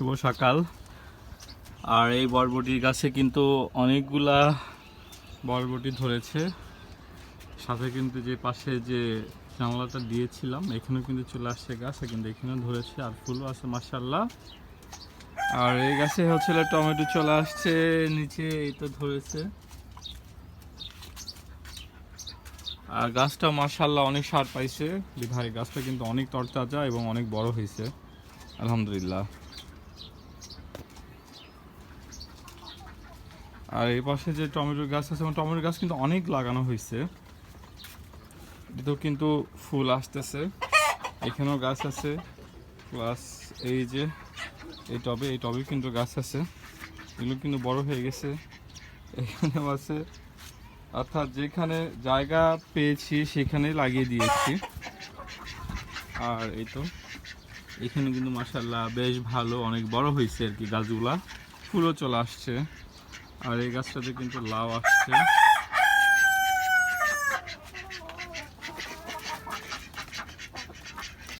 শুভ সকাল। আর এই বরবটির গাছে কিন্তু অনেকগুলা বরবটি ধরেছে। সাথে কিন্তু যে পাশে যে জানলাটা দিয়েছিলাম, এখানেও কিন্তু চলে আসছে গাছ কিন্তু এখানেও ধরেছে, আর ফুলও আছে মাসাল্লাহ আর এই গাছে হচ্ছিল টমেটো চলে আসছে, নিচে এই তো ধরেছে। আর গাছটা মার্শাল্লাহ অনেক সার পাইছে। ভাই গাছটা কিন্তু অনেক তরতাজা এবং অনেক বড় হয়েছে আলহামদুলিল্লাহ। আর এই পাশে যে টমেটোর গাছ আছে, এবং টমেটোর গাছ কিন্তু অনেক লাগানো হয়েছে। এটাতেও কিন্তু ফুল আসতেছে। এখানেও গাছ আছে প্লাস এই যে এই টবে এই টবে কিন্তু গাছ আছে। এগুলো কিন্তু বড় হয়ে গেছে। এখানেও আছে। অর্থাৎ যেখানে জায়গা পেয়েছি সেখানে লাগিয়ে দিয়েছি। আর এই তো এখানে কিন্তু মাসাল্লাহ বেশ ভালো, অনেক বড় হয়েছে আর কি গাছগুলা। ফুলও চলে আসছে। আর এই গাছটাতে কিন্তু লাউ আসছে।